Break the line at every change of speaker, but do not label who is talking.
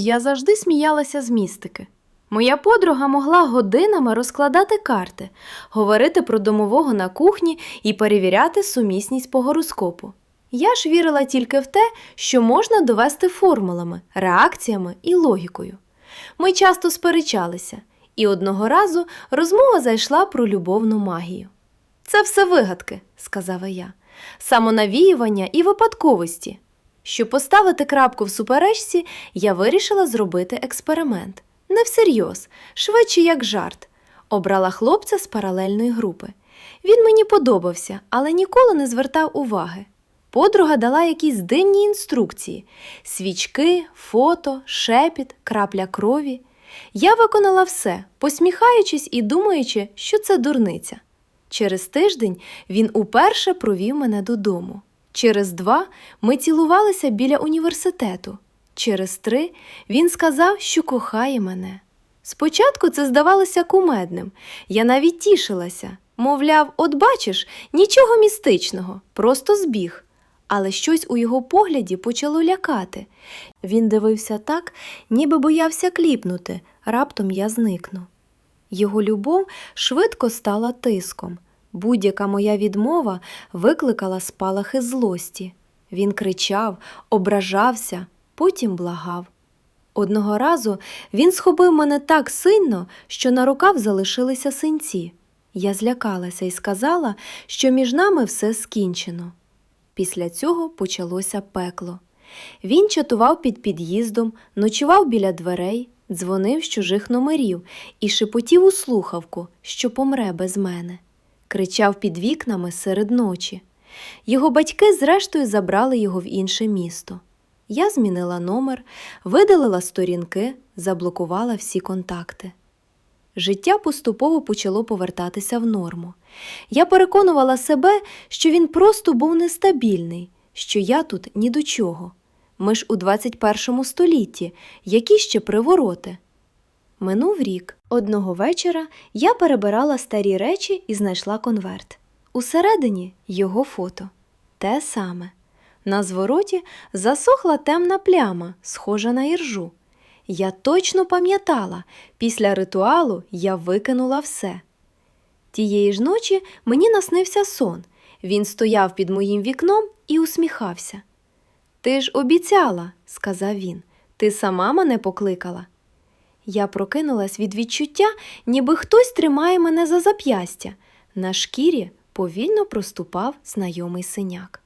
Я завжди сміялася з містики. Моя подруга могла годинами розкладати карти, говорити про домового на кухні і перевіряти сумісність по гороскопу. Я ж вірила тільки в те, що можна довести формулами, реакціями і логікою. Ми часто сперечалися, і одного разу розмова зайшла про любовну магію. Це все вигадки, сказала я, самонавіювання і випадковості. Щоб поставити крапку в суперечці, я вирішила зробити експеримент. Не всерйоз, швидше як жарт. Обрала хлопця з паралельної групи. Він мені подобався, але ніколи не звертав уваги. Подруга дала якісь дивні інструкції: свічки, фото, шепіт, крапля крові. Я виконала все, посміхаючись і думаючи, що це дурниця. Через тиждень він уперше провів мене додому. Через два ми цілувалися біля університету. Через три він сказав, що кохає мене. Спочатку це здавалося кумедним. Я навіть тішилася. Мовляв, от бачиш, нічого містичного, просто збіг. Але щось у його погляді почало лякати. Він дивився так, ніби боявся кліпнути, раптом я зникну. Його любов швидко стала тиском. Будь-яка моя відмова викликала спалахи злості. Він кричав, ображався, потім благав. Одного разу він схопив мене так сильно, що на рукав залишилися синці. Я злякалася і сказала, що між нами все скінчено. Після цього почалося пекло. Він чатував під під'їздом, ночував біля дверей, дзвонив з чужих номерів і шепотів у слухавку, що помре без мене. Кричав під вікнами серед ночі. Його батьки, зрештою, забрали його в інше місто. Я змінила номер, видалила сторінки, заблокувала всі контакти. Життя поступово почало повертатися в норму. Я переконувала себе, що він просто був нестабільний, що я тут ні до чого. Ми ж у 21 столітті, які ще привороти. Минув рік. Одного вечора я перебирала старі речі і знайшла конверт. Усередині його фото. Те саме. На звороті засохла темна пляма, схожа на іржу. Я точно пам'ятала, після ритуалу я викинула все. Тієї ж ночі мені наснився сон. Він стояв під моїм вікном і усміхався. Ти ж обіцяла, сказав він, ти сама мене покликала. Я прокинулась від відчуття, ніби хтось тримає мене за зап'ястя. На шкірі повільно проступав знайомий синяк.